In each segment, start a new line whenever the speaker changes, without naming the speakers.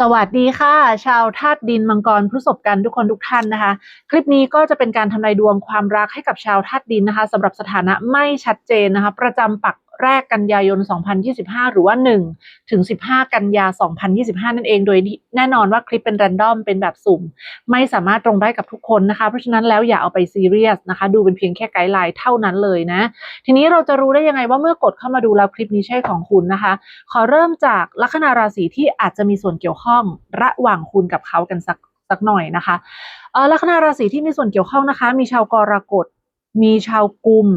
สวัสดีค่ะ ชาวธาตุดินมังกรพฤษภกันทุกคนทุกท่านนะคะ คลิปนี้ก็จะเป็นการทำนายดวงความรักให้กับชาวธาตุดินนะคะสำหรับสถานะไม่ชัดเจนนะคะ ประจำปักแรกกันยายน 2025 หรือว่า 1 ถึง 15 กันยา 2025 นั่นเอง โดยแน่นอนว่าคลิปเป็นแรนดอม เป็นแบบสุ่ม ไม่สามารถตรงได้กับทุกคนนะคะ เพราะฉะนั้นแล้วอย่าเอาไปซีเรียสนะคะ ดูเป็นเพียงแค่ไกด์ไลน์เท่านั้นเลยนะ ทีนี้เราจะรู้ได้ยังไงว่าเมื่อกดเข้ามาดูแล้วคลิปนี้ใช่ของคุณนะคะ ขอเริ่มจากลัคนาราศีที่อาจจะมีส่วนเกี่ยวข้องระหว่างคุณกับเขากันสักสักหน่อยนะคะเออลัคนาราศีที่มีส่วนเกี่ยวข้องนะคะ มีชาวกรกฎ มีชาวกุม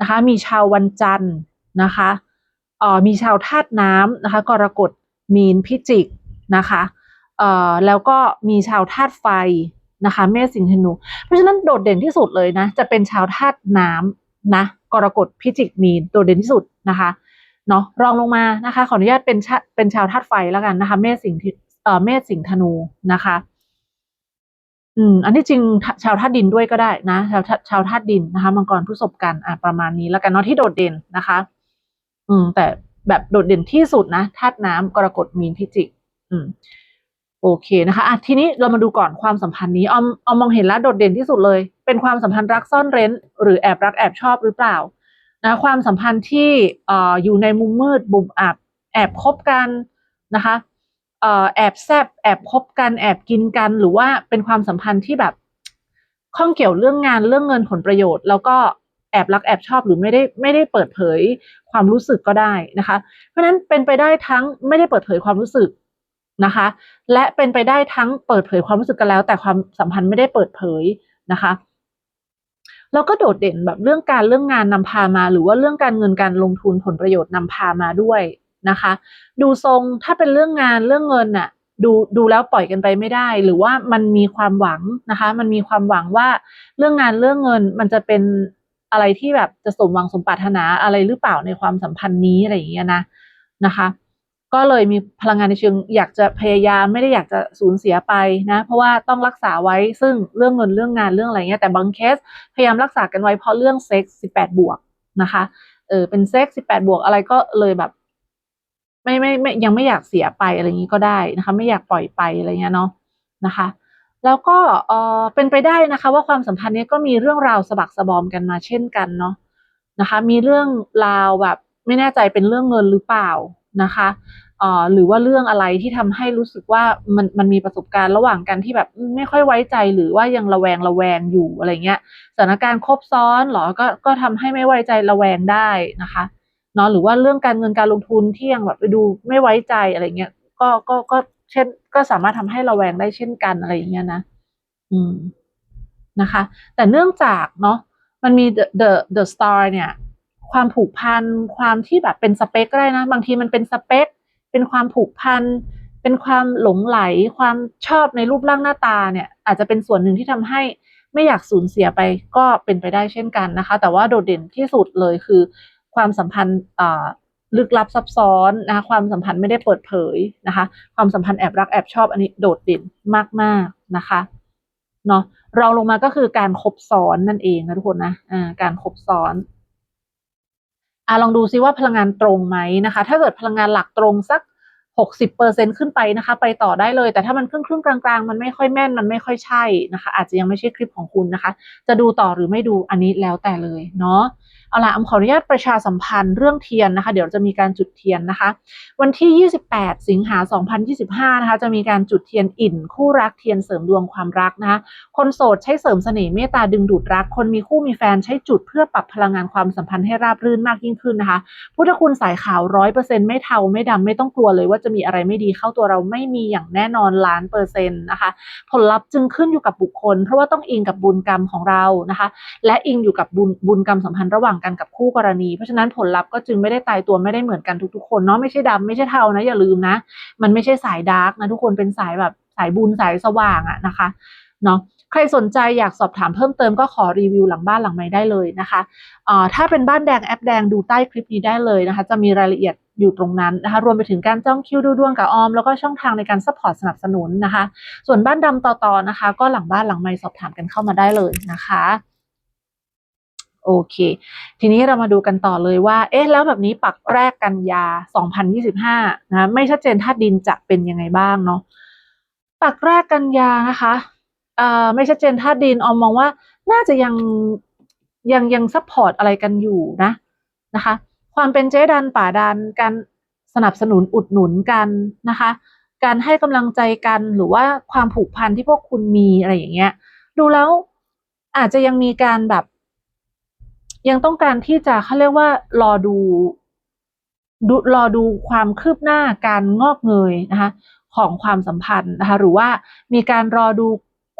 นะคะ มีชาววันจันทร์ นะคะเอ่อมีชาวธาตุน้ำนะคะกรกฎมีนพิจิกนะคะเอ่อแล้วก็มีชาวธาตุไฟนะคะเมษสิงห์ธนู เพราะฉะนั้นโดดเด่นที่สุดเลยนะ จะเป็นชาวธาตุน้ำนะกรกฎพิจิกมีนโดดเด่นที่สุดนะคะเนาะรองลงมานะคะขออนุญาตเป็นเป็นชาวธาตุไฟแล้วกันนะคะเมษสิงห์เอ่อเมษสิงห์ธนูนะคะอืมอันที่จริงชาวธาตุดินด้วยก็ได้นะ ชาวชาวธาตุดินนะคะ มังกรพฤษภกันอะประมาณนี้แล้วกันเนาะที่โดดเด่นนะคะ อืม แต่แบบโดดเด่นที่สุดนะธาตุน้ำกรกฎมีนพิจิก อืม โอเคนะคะอะทีนี้เรามาดูก่อนความสัมพันธ์นี้ออมออมมองเห็นแล้วโดดเด่นที่สุดเลย เป็นความสัมพันธ์รักซ่อนเร้น หรือแอบรักแอบชอบหรือเปล่า นะความสัมพันธ์ที่อ่ออยู่ในมุมมืดบุมอับ แอบคบกันนะคะเอ่อแอบแซบแอบคบกันแอบกินกัน หรือว่าเป็นความสัมพันธ์ที่แบบข้องเกี่ยวเรื่องงานเรื่องเงินผลประโยชน์ แล้วก็ แอบรักแอบชอบหรือไม่ได้ไม่ได้เปิดเผยความรู้สึกก็ได้นะคะ เพราะฉะนั้นเป็นไปได้ทั้งไม่ได้เปิดเผยความรู้สึกนะคะ และเป็นไปได้ทั้งเปิดเผยความรู้สึกกันแล้ว แต่ความสัมพันธ์ไม่ได้เปิดเผยนะคะแล้วก็โดดเด่นแบบเรื่องการเรื่องงานนำพามา หรือว่าเรื่องการเงินการลงทุนผลประโยชน์นำพามาด้วยนะคะ ดูทรงถ้าเป็นเรื่องงานเรื่องเงินน่ะดูดูแล้วปล่อยกันไปไม่ได้ หรือว่ามันมีความหวังนะคะ มันมีความหวังว่าเรื่องงานเรื่องเงินมันจะเป็น อะไรที่แบบจะสมหวังสมปรารถนาอะไรหรือเปล่าในความสัมพันธ์นี้อะไรอย่างเงี้ยนะนะคะ ก็เลยมีพลังงานในเชิงอยากจะพยายามไม่ได้อยากจะสูญเสียไปนะ เพราะว่าต้องรักษาไว้ซึ่งเรื่องเงินเรื่องงานเรื่องอะไรเงี้ยแต่บางเคสพยายามรักษากันไว้เพราะเรื่องเซ็กซ์สิบแปดบวกนะคะเออเป็นเซ็กซ์สิบแปดบวกอะไรก็เลยแบบ ไม่ไม่ไม่ยังไม่อยากเสียไปอะไรอย่างนี้ก็ได้นะคะ ไม่อยากปล่อยไปอะไรเงี้ยเนาะนะคะ แล้วก็เออเป็นไปได้นะคะ ว่าความสัมพันธ์นี้ก็มีเรื่องราวสะบักสะบอมกันมาเช่นกันเนาะนะคะ มีเรื่องราวแบบไม่แน่ใจเป็นเรื่องเงินหรือเปล่านะคะหรือว่าเรื่องอะไรที่ทำให้รู้สึกว่ามันมันมีประสบการณ์ระหว่างกันที่แบบไม่ค่อยไว้ใจหรือว่ายังระแวงระแวงอยู่อะไรเงี้ยสถานการณ์ครบซ้อนหรอก็ก็ทำให้ไม่ไว้ใจระแวงได้นะคะเนาะหรือว่าเรื่องการเงินการลงทุนที่ยังแบบไปดูไม่ไว้ใจอะไรเงี้ยก็ก็ก็ เช่น ก็สามารถทำให้ระแวงได้เช่นกันอะไรอย่างเงี้ยนะ อืมนะคะ แต่เนื่องจากเนาะมันมี the the the star เนี่ย ความผูกพันความที่แบบเป็นสเปคก็ได้นะ บางทีมันเป็นสเปค เป็นความผูกพันเป็นความหลงไหล ความชอบในรูปร่างหน้าตาเนี่ย อาจจะเป็นส่วนหนึ่งที่ทำให้ไม่อยากสูญเสียไปก็เป็นไปได้เช่นกันนะคะ แต่ว่าโดดเด่นที่สุดเลยคือ ความสัมพันธ์ ลึกลับซับซ้อนนะคะความสัมพันธ์ไม่ได้เปิดเผยนะคะ ความสัมพันธ์แอบรักแอบชอบอันนี้โดดเด่นมากๆนะคะเนาะรองลงมาก็คือการคบซ้อนนั่นเองนะทุกคนนะอ่าการคบซ้อนอะลองดูซิว่าพลังงานตรงไหมนะคะ ถ้าเกิดพลังงานหลักตรงสักหกสิบเปอร์เซ็นขึ้นไปนะคะ ไปต่อได้เลย แต่ถ้ามันครึ่งครึ่งกลางๆ มันไม่ค่อยแม่นมันไม่ค่อยใช่นะคะ อาจจะยังไม่ใช่คลิปของคุณนะคะ จะดูต่อหรือไม่ดูอันนี้แล้วแต่เลยเนาะ เอาล่ะอขออนุญาตประชาสัมพันธ์เรื่องเทียนนะคะ เดี๋ยวจะมีการจุดเทียนนะคะ วันที่ 28 สิงหา 2025 นะคะ จะมีการจุดเทียนอิ่น คู่รักเทียนเสริมดวงความรักนะคะ คนโสดใช้เสริมเสน่ห์เมตตาดึงดูดรัก คนมีคู่มีแฟนใช้จุดเพื่อปรับพลังงานความสัมพันธ์ให้ราบรื่นมากยิ่งขึ้นนะคะ พุทธคุณสายขาวร้อยเปอร์เซ็นต์ไม่เทาไม่ดำไม่ต้องกลัวเลยว่าจะมีอะไรไม่ดีเข้าตัวเราไม่มีอย่างแน่นอนล้านเปอร์เซ็นต์นะคะ ผลลัพธ์จึงขึ้นอยู่กับบุคคล เพราะว่าต้องอิงกับบุญกรรมของเรานะคะ และอิงอยู่กับบุญบุญกรรมสัมพันธ์ระหว่างกันกับคู่กรณี เพราะฉะนั้นผลลัพธ์ก็จึงไม่ได้ตายตัวไม่ได้เหมือนกันทุกๆคนเนาะไม่ใช่ดำไม่ใช่เทานะอย่าลืมนะ มันไม่ใช่สายดาร์กนะทุกคนเป็นสายแบบสายบุญสายสว่างอะนะคะเนาะใครสนใจอยากสอบถามเพิ่มเติมก็ขอรีวิวหลังบ้านหลังไม้ได้เลยนะคะถ้าเป็นบ้านแดงแอปแดงดูใต้คลิปนี้ได้เลยนะคะ จะมีรายละเอียดอยู่ตรงนั้นนะคะ รวมไปถึงการจ้องคิวดูดวงกับออม แล้วก็ช่องทางในการซัพพอร์ตสนับสนุนนะคะ ส่วนบ้านดำต่อๆนะคะ ก็หลังบ้านหลังไม้สอบถามกันเข้ามาได้เลยนะคะ โอเค ทีนี้เรามาดูกันต่อเลยว่า เอ๊ะ แล้วแบบนี้ปักแรกกันยา 2025 นะ ไม่ชัดเจนธาตุดินจะเป็นยังไงบ้างเนาะ ปักแรกกันยานะคะเอ่อไม่ชัดเจนธาตุดินออมมองว่า น่าจะยังยังยังซัพพอร์ตอะไรกันอยู่นะนะคะ ความเป็นเจ๊ดันป่าดันการสนับสนุนอุดหนุนกันนะคะ การให้กำลังใจกันหรือว่าความผูกพันที่พวกคุณมีอะไรอย่างเงี้ย ดูแล้วอาจจะยังมีการแบบ ยังต้องการที่จะเขาเรียกว่ารอดูดูรอดูความคืบหน้าการงอกเงยนะคะของความสัมพันธ์นะคะหรือว่ามีการรอดู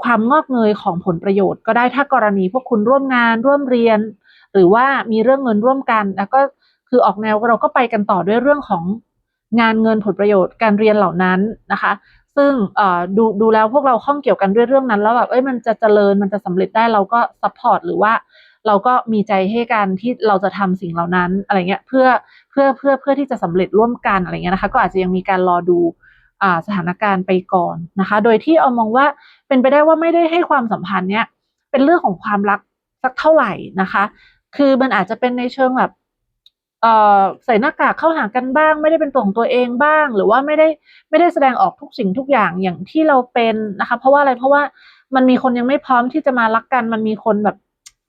ความงอกเงยของผลประโยชน์ ก็ได้ถ้ากรณีพวกคุณร่วมงานร่วมเรียน หรือว่ามีเรื่องเงินร่วมกันแล้วก็คือออกแนวเราก็ไปกันต่อด้วยเรื่องของงานเงินผลประโยชน์การเรียนเหล่านั้นนะคะ ซึ่งดูดูแล้วพวกเราข้องเกี่ยวกันด้วยเรื่องนั้น แล้วแบบเอ้ยมันจะเจริญมันจะสำเร็จได้เราก็ซัพพอร์ตหรือว่า เราก็มีใจให้กันที่เราจะทำสิ่งเหล่านั้นอะไรเงี้ยเพื่อเพื่อเพื่อเพื่อที่จะสำเร็จร่วมกันอะไรเงี้ยนะคะ ก็อาจจะยังมีการรอดูอ่าสถานการณ์ไปก่อนนะคะ โดยที่เอามองว่าเป็นไปได้ว่าไม่ได้ให้ความสัมพันธ์เนี้ยเป็นเรื่องของความรักสักเท่าไหร่นะคะ คือมันอาจจะเป็นในเชิงแบบเอ่อใส่หน้ากากเข้าหากันบ้าง ไม่ได้เป็นตัวของตัวเองบ้าง หรือว่าไม่ได้ไม่ได้แสดงออกทุกสิ่งทุกอย่างอย่างที่เราเป็นนะคะ เพราะว่าอะไรเพราะว่ามันมีคนยังไม่พร้อมที่จะมารักกัน มันมีคนแบบ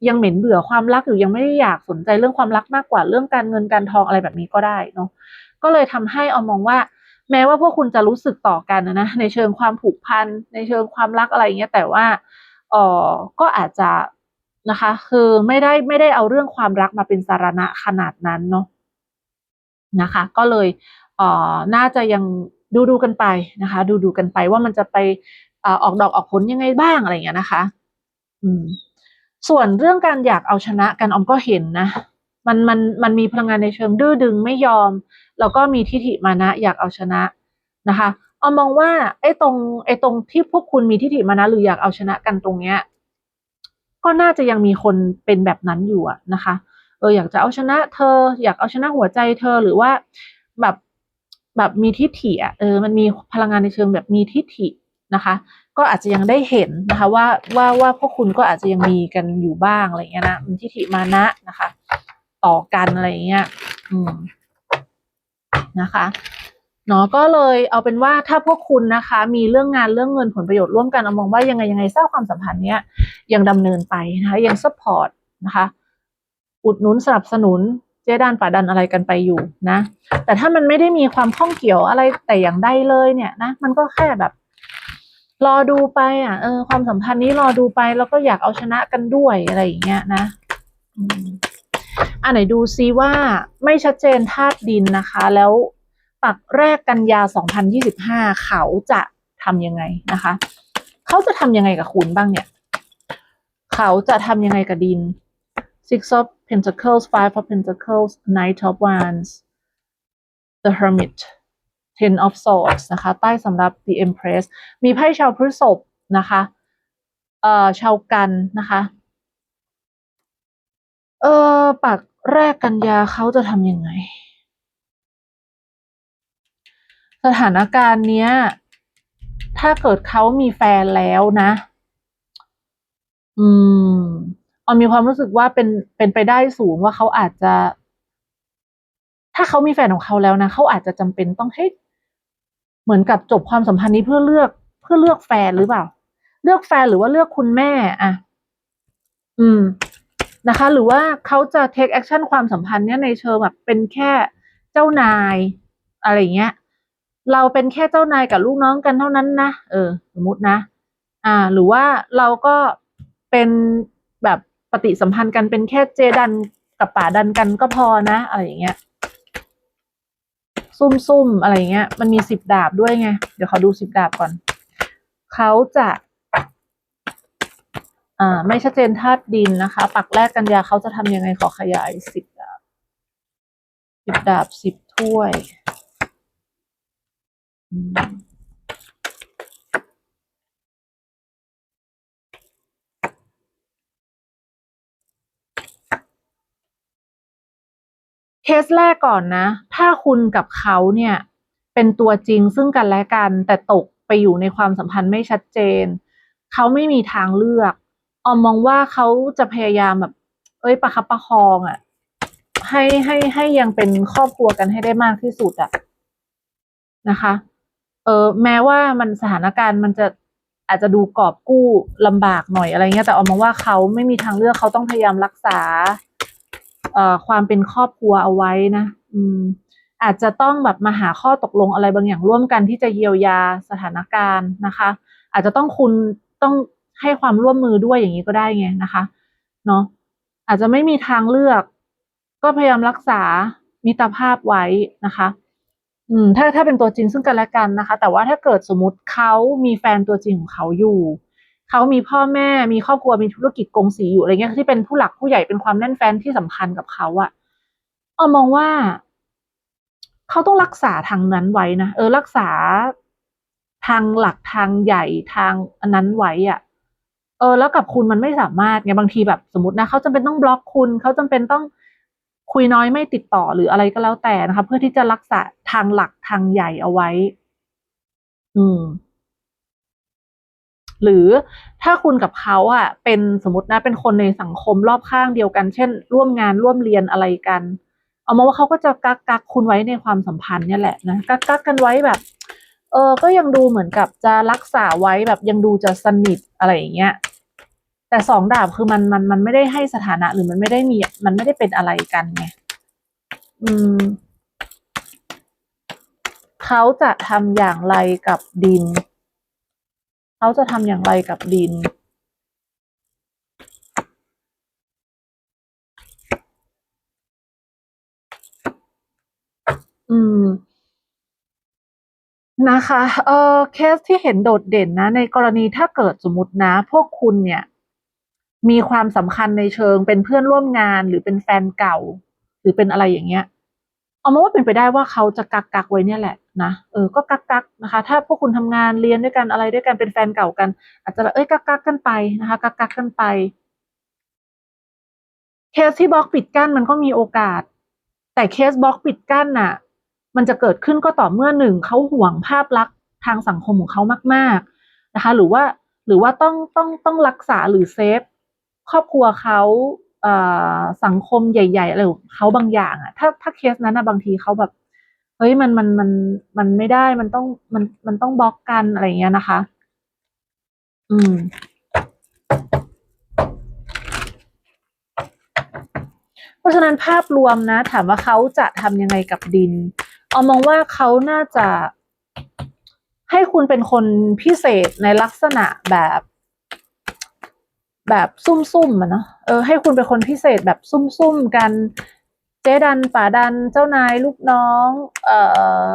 ยังเหม็นเบื่อความรักอยู่ยังไม่ได้อยากสนใจเรื่องความรักมากกว่าเรื่องการเงินการทองอะไรแบบนี้ก็ได้เนาะก็เลยทำให้เอามองว่า แม้ว่าพวกคุณจะรู้สึกต่อกันนะในเชิงความผูกพันในเชิงความรักอะไรเงี้ยแต่ว่าเออก็อาจจะนะคะ คือไม่ได้ไม่ได้เอาเรื่องความรักมาเป็นสาระขนาดนั้นเนาะนะคะ ก็เลยเออน่าจะยังดูดูกันไปนะคะ ดูดูกันไปว่ามันจะไปออออกดอกออกผลยังไงบ้างอะไรเงี้ยนะคะ อืม ส่วนเรื่องการอยากเอาชนะกันออมก็เห็นนะ มันมันมันมีพลังงานในเชิงดื้อดึงไม่ยอม แล้วก็มีทิฐิมานะอยากเอาชนะนะคะออมมองว่าไอ้ตรงไอ้ตรงที่พวกคุณมีทิฐิมานะหรืออยากเอาชนะกันตรงเนี้ยก็น่าจะยังมีคนเป็นแบบนั้นอยู่นะคะเอออยากจะเอาชนะเธอ อยากเอาชนะหัวใจเธอหรือว่าแบบแบบมีทิฐิอะเออมันมีพลังงานในเชิงแบบมีทิฐินะคะ ก็อาจจะยังได้เห็นนะคะว่าว่าว่าพวกคุณก็อาจจะยังมีกันอยู่บ้างอะไรเงี้ยนะมีทิฏฐิมานะนะคะ ต่อกันอะไรเงี้ยอืมนะคะเนาะก็เลยเอาเป็นว่าถ้าพวกคุณนะคะ มีเรื่องงานเรื่องเงินผลประโยชน์ร่วมกันเอามองว่ายังไงยังไงสร้างความสัมพันธ์เนี้ยยังดำเนินไปนะคะยังซัพพอร์ตนะคะอุดหนุนสนับสนุนเจ๊ดันป่าดันอะไรกันไปอยู่นะ แต่ถ้ามันไม่ได้มีความข้องเกี่ยวอะไรแต่อย่างใดเลยเนี่ยนะมันก็แค่แบบ รอดูไปอะเออความสัมพันธ์นี้รอดูไปแล้วก็อยากเอาชนะกันด้วยอะไรอย่างเงี้ยนะอันไหนดูซิว่าไม่ชัดเจนธาตุดินนะคะ แล้วปักแรกกันยา 2025 เขาจะทำยังไงนะคะ เขาจะทำยังไงกับคุณบ้างเนี่ย เขาจะทำยังไงกับดิน Six of Pentacles Five of Pentacles Knight of Wands The Hermit Ten of Swords นะคะ ใต้สำหรับ The Empress มีไพ่ชาวพฤษภนะคะเอ่อชาวกันนะคะ เอ่อปักแรกกันยาเขาจะทำยังไง สถานการณ์เนี้ย ถ้าเกิดเขามีแฟนแล้วนะ อืมออมมีความรู้สึกว่าเป็นเป็นไปได้สูงว่าเขาอาจจะ ถ้าเขามีแฟนของเขาแล้วนะเขาอาจจะจำเป็นต้องให้ เหมือนกับจบความสัมพันธ์นี้เพื่อเลือก เพื่อเลือกแฟนหรือเปล่า เลือกแฟนหรือว่าเลือกคุณแม่อะอืมนะคะ หรือว่าเขาจะ take action ความสัมพันธ์เนี้ยในเชิงแบบเป็นแค่เจ้านายอะไรเงี้ย เราเป็นแค่เจ้านายกับลูกน้องกันเท่านั้นนะเออ สมมตินะ อ่า หรือว่าเราก็เป็นแบบปฏิสัมพันธ์กันเป็นแค่เจดันกับป่าดันกันก็พอนะ อะไรอย่างเงี้ย ซุ่มๆอะไรเงี้ย มันมีสิบดาบด้วยไง เดี๋ยวขอดูสิบดาบก่อน เขาจะอ่าไม่ชัดเจนธาตุดินนะคะ ปักแรกกันยาเขาจะทำยังไงขอขยายสิบดาบสิบดาบสิบถ้วยอืม เค สแรกก่อนนะ ถ้าคุณกับเขาเนี่ยเป็นตัวจริงซึ่งกันและกัน แต่ตกไปอยู่ในความสัมพันธ์ไม่ชัดเจน เขาไม่มีทางเลือกออมมองว่าเขาจะพยายามแบบ เอ้ยประคับประคองอะ่ะ ให้ให้ให้ยังเป็นครอบครัวกันให้ได้มากที่สุดอะ่ะนะคะ เออแม้ว่ามันสถานการณ์มันจะอาจจะดูกอบกู้ลำบากหน่อยอะไรเงี้ยแต่เอามาว่าเขาไม่มีทางเลือกเขาต้องพยายามรักษา ความเป็นครอบครัวเอาไว้นะ อืม อาจจะต้องแบบมาหาข้อตกลงอะไรบางอย่างร่วมกันที่จะเยียวยาสถานการณ์นะคะ อาจจะต้องคุณต้องให้ความร่วมมือด้วยอย่างนี้ก็ได้ไงนะคะเนาะอาจจะไม่มีทางเลือก ก็พยายามรักษามิตรภาพไว้นะคะ อืม ถ้าถ้าเป็นตัวจริงซึ่งกันและกันนะคะ แต่ว่าถ้าเกิดสมมติเขามีแฟนตัวจริงของเขาอยู่ เขามีพ่อแม่มีครอบครัวมีธุรกิจกงสีอยู่อะไรเงี้ยที่เป็นผู้หลักผู้ใหญ่เป็นความแน่นแฟ้นที่สำคัญกับเขาอะเอามองว่า เขาต้องรักษาทางนั้นไว้นะเออรักษาทางหลักทางใหญ่ทางอันนั้นไว้อะเออแล้วกับคุณมันไม่สามารถไงบางทีแบบสมมตินะเขาจำเป็นต้องบล็อกคุณเขาจำเป็นต้องคุยน้อยไม่ติดต่อหรืออะไรก็แล้วแต่นะคะเพื่อที่จะรักษาทางหลักทางใหญ่เอาไว้ อืม หรือถ้าคุณกับเขาอะเป็นสมมตินะเป็นคนในสังคมรอบข้างเดียวกัน เช่น ร่วมงานร่วมเรียนอะไรกัน เอามาว่าเขาก็จะกักกักคุณไว้ในความสัมพันธ์เนี่ยแหละนะกักกักกันไว้แบบ เออก็ยังดูเหมือนกับจะรักษาไว้แบบยังดูจะสนิทอะไรอย่างเงี้ยแต่สองดาบคือมันมันมันไม่ได้ให้สถานะหรือมันไม่ได้มีมันไม่ได้เป็นอะไรกันไงอืมเขาจะทำอย่างไรกับดิน เขาจะทำอย่างไรกับดิน อืมนะคะเออเคสที่เห็นโดดเด่นนะ ในกรณีถ้าเกิดสมมตินะ พวกคุณเนี่ย มีความสำคัญในเชิงเป็นเพื่อนร่วมงานหรือเป็นแฟนเก่า หรือเป็นอะไรอย่างเงี้ย เอามาว่าเป็นไปได้ว่าเขาจะกักกักไว้เนี่ยแหละ นะเออก็กักกักนะคะ ถ้าพวกคุณทำงานเรียนด้วยกันอะไรด้วยกันเป็นแฟนเก่ากัน อาจจะแบบเอ้ยกักกักกันไปนะคะ กักกักกันไปเคสที่บล็อกปิดกั้นมันก็มีโอกาส แต่เคสบล็อกปิดกั้นน่ะ มันจะเกิดขึ้นก็ต่อเมื่อหนึ่งเขาห่วงภาพลักษณ์ทางสังคมของเขามาก ๆนะคะ หรือว่าหรือว่าต้องต้องต้องรักษาหรือเซฟครอบครัวเขาเอ่อสังคมใหญ่ๆอะไรของเขาบางอย่างอะถ้าถ้าเคสนั้นนะบางทีเขาแบบ เฮ้ยมันมันมันมันไม่ได้มันต้องมันมันต้องบล็อกกันอะไรอย่างเงี้ยนะคะ อืม เพราะฉะนั้นภาพรวมนะ ถามว่าเขาจะทำยังไงกับดิน เอามองว่าเขาน่าจะให้คุณเป็นคนพิเศษในลักษณะแบบ แบบซุ่มๆอะเนาะเออให้คุณเป็นคนพิเศษแบบซุ่มๆกัน เจ๊ดันป่าดันเจ้านายลูกน้อง เอ่อ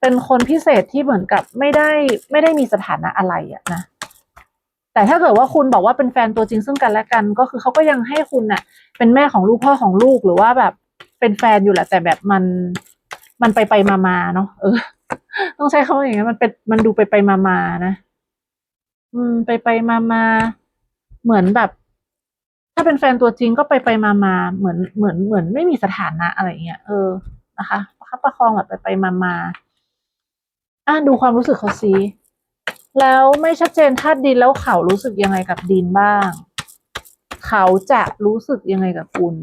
เป็นคนพิเศษที่เหมือนกับไม่ได้ไม่ได้มีสถานะอะไรอะนะแต่ถ้าเกิดว่าคุณบอกว่าเป็นแฟนตัวจริงซึ่งกันและกัน ก็คือเขาก็ยังให้คุณน่ะ เป็นแม่ของลูกพ่อของลูกหรือว่าแบบเป็นแฟนอยู่แหละแต่แบบมันมันไปไปมามาเนาะเออ ต้องใช้คำว่าอย่างนี้มันเป็นมันดูไปไปมามานะ อืม ไปไปมามาเหมือนแบบาเป็นแฟนตัวจริงก็ไปไปมามาเหมือนเหมือนเหมือนไม่มีสถานะอะไรเงี้ยเออนะคะประคับประคองแบบไปไปมามาอะดูความรู้สึกเขาซีแล้วไม่ชัดเจนธาตุดินแล้วเขารู้สึกยังไงกับดินบ้าง เขาจะรู้สึกยังไงกับคุณ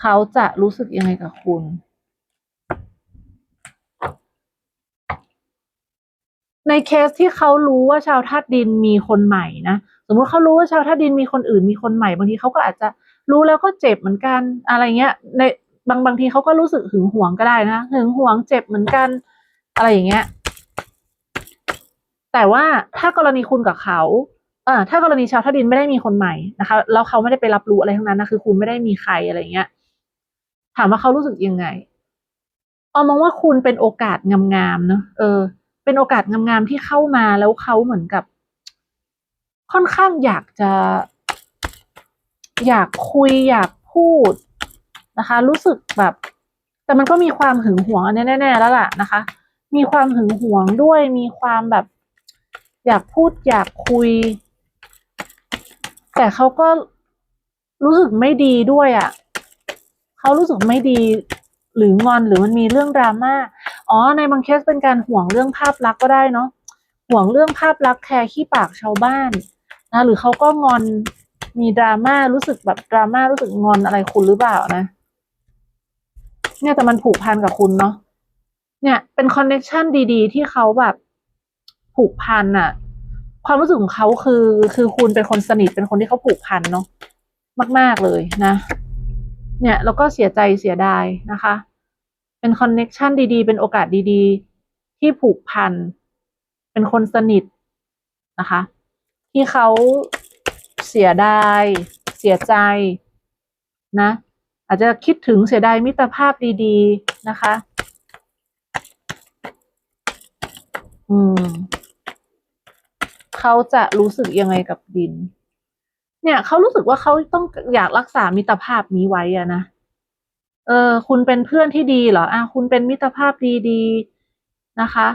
เขาจะรู้สึกยังไงกับคุณในเคสที่เขารู้ว่าชาวธาตุดินมีคนใหม่นะ สมมติเขารู้ว่าชาวธาดินมีคนอื่นมีคนใหม่บางทีเขาก็อาจจะรู้แล้วก็เจ็บเหมือนกันอะไรเงี้ย ในบางบางทีเขาก็รู้สึกหึงหวงก็ได้นะหึงหวงเจ็บเหมือนกัน อะไรอย่างเงี้ย แต่ว่าถ้ากรณีคุณกับเขาเอ่อถ้ากรณีชาวธาดินไม่ได้มีคนใหม่นะคะแล้วเขาไม่ได้ไปรับรู้อะไรทั้งนั้นนะคือ คุณไม่ได้มีใครอะไรเงี้ย ถามว่าเขารู้สึกยังไงเอามองว่าคุณเป็นโอกาสงามๆเนอะเออ เป็นโอกาสงามๆที่เข้ามาแล้วเขาเหมือนกับ ค่อนข้างอยากจะ อยากคุยอยากพูดนะคะ รู้สึกแบบ แต่มันก็มีความหึงหวงแน่ๆแล้วล่ะนะคะ มีความหึงหวงด้วยมีความแบบ อยากพูดอยากคุย แต่เขาก็รู้สึกไม่ดีด้วยอะ่ะเขารู้สึกไม่ดีหรืองอนหรือมันมีเรื่องดราม่า อ๋อ ในบางเคสเป็นการห่วงเรื่องภาพลักษณ์ก็ได้เนาะ ห่วงเรื่องภาพลักษณ์แคร์ขี้ปากชาวบ้าน นะหรือเขาก็งอนมีดราม่ารู้สึกแบบดราม่ารู้สึกงอนอะไรคุณหรือเปล่านะ เนี่ยแต่มันผูกพันกับคุณเนาะเนี่ยเป็นคอนเน็ชันดี ๆ ที่เขาแบบผูกพันอะความรู้สึกของเขาคือ คือคุณเป็นคนสนิทเป็นคนที่เขาผูกพันเนาะมาก ๆเลยนะ เนี่ยแล้วก็เสียใจเสียดายนะคะ เป็นคอนเน็ชันดีๆ เป็นโอกาสดีๆ ที่ผูกพัน เป็นคนสนิทนะคะ ที่เขาเสียดาย เสียใจนะ อาจจะคิดถึงเสียดายมิตรภาพดีๆนะคะ อืมเขาจะรู้สึกยังไงกับดิน เนี่ยเขารู้สึกว่าเขาต้องอยากรักษามิตรภาพนี้ไว้อะนะ เออ คุณเป็นเพื่อนที่ดีเหรออะคุณเป็นมิตรภาพดีๆนะคะ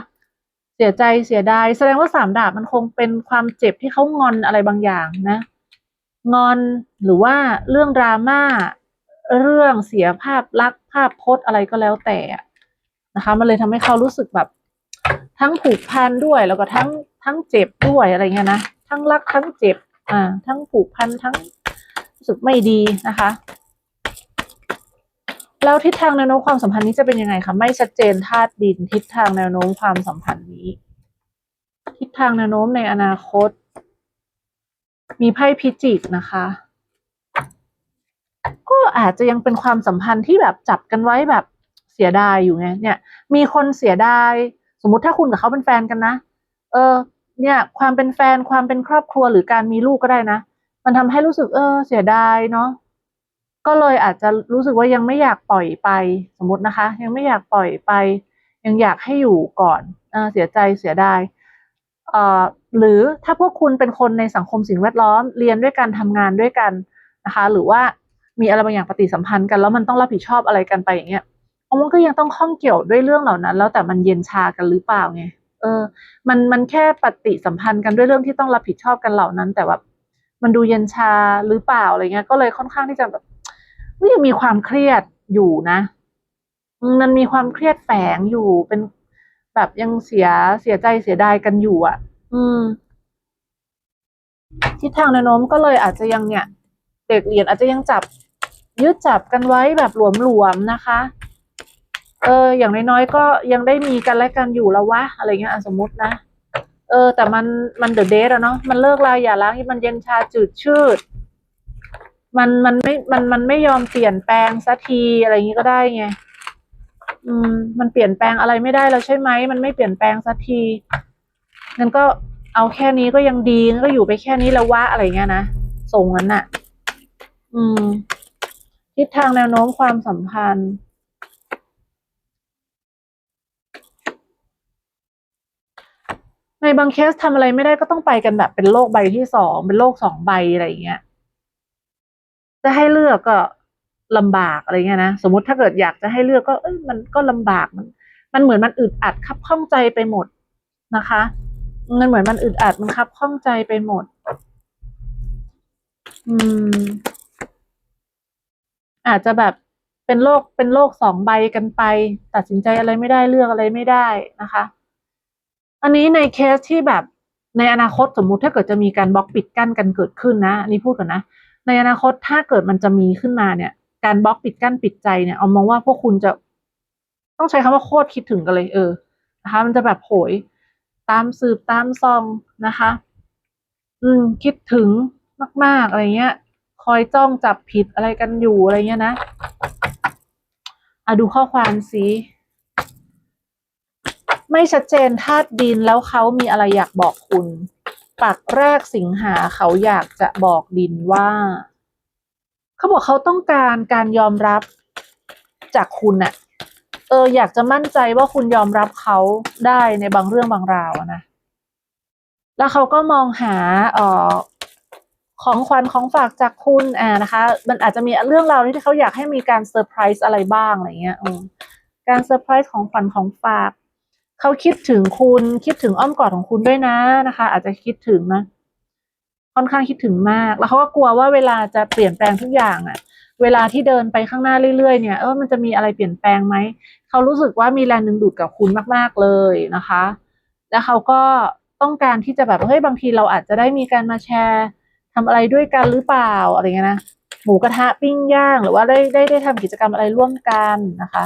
เสียใจเสียดายแสดงว่าสามดาบมันคงเป็นความเจ็บที่เขางอนอะไรบางอย่างนะ งอนหรือว่าเรื่องดราม่าเรื่องเสียภาพลักษณ์ภาพพจน์อะไรก็แล้วแต่นะคะ มันเลยทำให้เขารู้สึกแบบ ทั้งผูกพันด้วยแล้วก็ทั้งทั้งเจ็บด้วยอะไรเงี้ยนะทั้งรักทั้งเจ็บ อ่า ทั้งผูกพันทั้งรู้สึกไม่ดีนะคะ แล้วทิศทางแนวโน้มความสัมพันธ์นี้จะเป็นยังไงคะไม่ชัดเจนธาตุดิน ทิศทางแนวโน้มความสัมพันธ์นี้ ทิศทางแนวโน้มในอนาคต มีไพ่พิจิกนะคะ ก็อาจจะยังเป็นความสัมพันธ์ที่แบบจับกันไว้แบบเสียดายอยู่ไงเนี่ย มีคนเสียดาย สมมุติถ้าคุณกับเขาเป็นแฟนกันนะเออ เนี่ย ความเป็นแฟนความเป็นครอบครัวหรือการมีลูกก็ได้นะมันทำให้รู้สึกเออ เสียดายเนาะ ก็เลยอาจจะรู้สึกว่ายังไม่อยากปล่อยไป สมมตินะคะ ยังไม่อยากปล่อยไป ยังอยากให้อยู่ก่อนเอเสียใจเสียดายหรือถ้าพวกคุณเป็นคนในสังคมสิ่งแวดล้อมเรียนด้วยกันทำงานด้วยกันนะคะ หรือว่ามีอะไรบางอย่างปฏิสัมพันธ์กัน แล้วมันต้องรับผิดชอบอะไรกันไปอย่างเงี้ยมันก็ยังต้องข้องเกี่ยวด้วยเรื่องเหล่านั้น แล้วแต่มันเย็นชากันหรือเปล่าไงเออ มันมันแค่ปฏิสัมพันธ์กันด้วยเรื่องที่ต้องรับผิดชอบกันเหล่านั้น แต่ว่ามันดูเย็นชาหรือเปล่าอะไรเงี้ย ก็เลยค่อนข้างที่จะแบบ ก็ยังมีความเครียดอยู่นะ มันมีความเครียดแฝงอยู่เป็นแบบยังเสียเสียใจเสียดายกันอยู่อะ อืมทิศทางแนวโน้มก็เลยอาจจะยังเนี่ย เด็กเรียนอาจจะยังจับยึดจับกันไว้แบบหลวมๆนะคะ เออ อย่างน้อยๆก็ยังได้มีกันและกันอยู่แล้ววะอะไรเงี้ยสมมตินะเออ แต่มันมันเดอะเดทอะเนาะมันเลิกลาอย่าล้างมันเย็นชาจืดชืด มันมันไม่มันมันไม่ยอมเปลี่ยนแปลงสักทีอะไรอย่างนี้ก็ได้ไงอืม มันเปลี่ยนแปลงอะไรไม่ได้แล้วใช่ไหมมันไม่เปลี่ยนแปลงสักทีงั้นก็เอาแค่นี้ก็ยังดีงั้นก็อยู่ไปแค่นี้แล้ววะอะไรเงี้ยนะส่งนั้นน่ะ อืม ทิศทางแนวโน้มความสัมพันธ์ในบางเคสทำอะไรไม่ได้ก็ต้องไปกันแบบเป็นโลกใบที่สองเป็นโลกสองใบอะไรอย่างเงี้ย จะให้เลือกก็ลำบากอะไรเงี้ยนะสมมติถ้าเกิดอยากจะให้เลือกก็เอ้ยมันก็ลำบากมัน มันเหมือนมันอึดอัดคับข้องใจไปหมดนะคะมันเหมือนมันอึดอัดมันคับข้องใจไปหมด อืม อาจจะแบบเป็นโลกเป็นโลกสองใบกันไป ตัดสินใจอะไรไม่ได้เลือกอะไรไม่ได้นะคะ อันนี้ในเคสที่แบบในอนาคตสมมุติถ้าเกิดจะมีการบล็อกปิดกั้นกันเกิดขึ้นนะอันนี้พูดก่อนนะ ในอนาคตถ้าเกิดมันจะมีขึ้นมาเนี่ย การบล็อกปิดกั้นปิดใจเนี่ยเอามองว่าพวกคุณจะ ต้องใช้คำว่าโคตรคิดถึงกันเลยเออนะคะ มันจะแบบโหย ตามสืบตามซองนะคะ อืม คิดถึงมาก ๆ อะไรเงี้ย คอยจ้องจับผิดอะไรกันอยู่อะไรเงี้ยนะอะดูข้อความสิไม่ชัดเจนธาตุดินแล้วเขามีอะไรอยากบอกคุณ ปักแรกสิงหาเขาอยากจะบอกดินว่า เขาบอกเขาต้องการการยอมรับจากคุณน่ะเออ อยากจะมั่นใจว่าคุณยอมรับเขาได้ในบางเรื่องบางราวนะ แล้วเขาก็มองหาเอ่อของขวัญของฝากจากคุณอ่านะคะ มันอาจจะมีเรื่องราวที่เขาอยากให้มีการเซอร์ไพรส์อะไรบ้างอะไรเงี้ยการเซอร์ไพรส์ของขวัญของฝาก เขาคิดถึงคุณคิดถึงอ้อมกอดของคุณด้วยนะนะคะ อาจจะคิดถึงนะค่อนข้างคิดถึงมาก แล้วเขาก็กลัวว่าเวลาจะเปลี่ยนแปลงทุกอย่างอะเวลาที่เดินไปข้างหน้าเรื่อยๆเนี่ยเออมันจะมีอะไรเปลี่ยนแปลงไหมเขารู้สึกว่ามีแรงดึงดูดกับคุณมากๆเลยนะคะ แล้วเขาก็ต้องการที่จะแบบเฮ้ยบางทีเราอาจจะได้มีการมาแชร์ทำอะไรด้วยกันหรือเปล่าอะไรเงี้ยนะหมูกระทะปิ้งย่าง หรือว่าได้ได้ได้ทำกิจกรรมอะไรร่วมกันนะคะ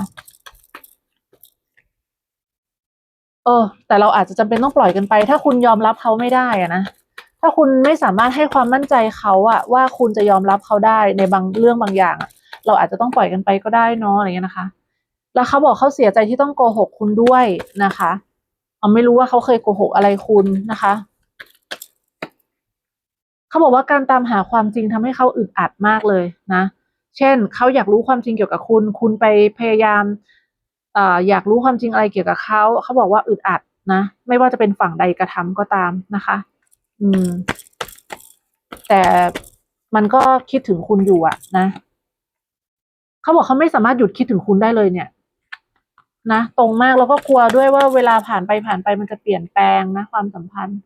เออ แต่เราอาจจะจำเป็นต้องปล่อยกันไป ถ้าคุณยอมรับเขาไม่ได้อะนะถ้าคุณไม่สามารถให้ความมั่นใจเขาอะว่าคุณจะยอมรับเขาได้ในบางเรื่องบางอย่างอะเราอาจจะต้องปล่อยกันไปก็ได้เนาะอะไรเงี้ยนะคะ แล้วเขาบอกเขาเสียใจที่ต้องโกหกคุณด้วยนะคะเอาไม่รู้ว่าเขาเคยโกหกอะไรคุณนะคะเขาบอกว่าการตามหาความจริงทำให้เขาอึดอัดมากเลยนะ เช่นเขาอยากรู้ความจริงเกี่ยวกับคุณ คุณไปพยายาม อยากรู้ความจริงอะไรเกี่ยวกับเขาเขาบอกว่าอึดอัดนะ ไม่ว่าจะเป็นฝั่งใดกระทำก็ตามนะคะ อืม แต่มันก็คิดถึงคุณอยู่อะนะเขาบอกเขาไม่สามารถหยุดคิดถึงคุณได้เลยเนี่ย นะตรงมากแล้วก็กลัวด้วยว่าเวลาผ่านไปผ่านไปมันจะเปลี่ยนแปลงนะ ความสัมพันธ์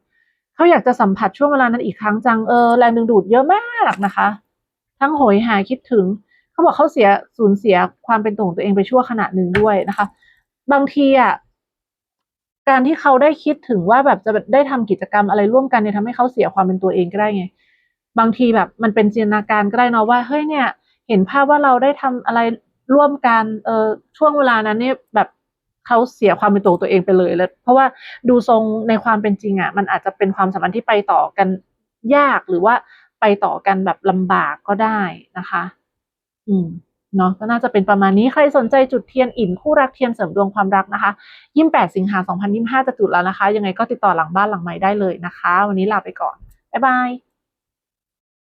เขาอยากจะสัมผัสช่วงเวลานั้นอีกครั้งจังเออแรงดึงดูดเยอะมากนะคะ ทั้งโหยหาคิดถึง เขาบอกเขาเสียสูญเสียความเป็นตัวของตัวเองไปชั่วขณะหนึ่งด้วยนะคะ บางทีอะการที่เขาได้คิดถึงว่าแบบจะได้ทำกิจกรรมอะไรร่วมกันเนี่ยทำให้เขาเสียความเป็นตัวเองก็ได้ไง บางทีแบบมันเป็นจินตนาการก็ได้เนาะว่าเฮ้ยเนี่ย เห็นภาพว่าเราได้ทำอะไรร่วมกันเออช่วงเวลานั้นเนี่ยแบบเขาเสียความเป็นตัวตัวเองไปเลยแล้วเพราะว่าดูทรงในความเป็นจริงอะ มันอาจจะเป็นความสัมพันธ์ที่ไปต่อกันยากหรือว่าไปต่อกันแบบลำบากก็ได้นะคะ อืมเนาะก็น่าจะเป็นประมาณนี้ใครสนใจจุดเทียนอิ่นคู่รักเทียนเสริมดวงความรักนะคะยี่แปดสิงหาสองพันยี่สิบห้าจะจุดแล้วนะคะ ยังไงก็ติดต่อหลังบ้านหลังไม้ได้เลยนะคะ วันนี้ลาไปก่อน บ๊ายบาย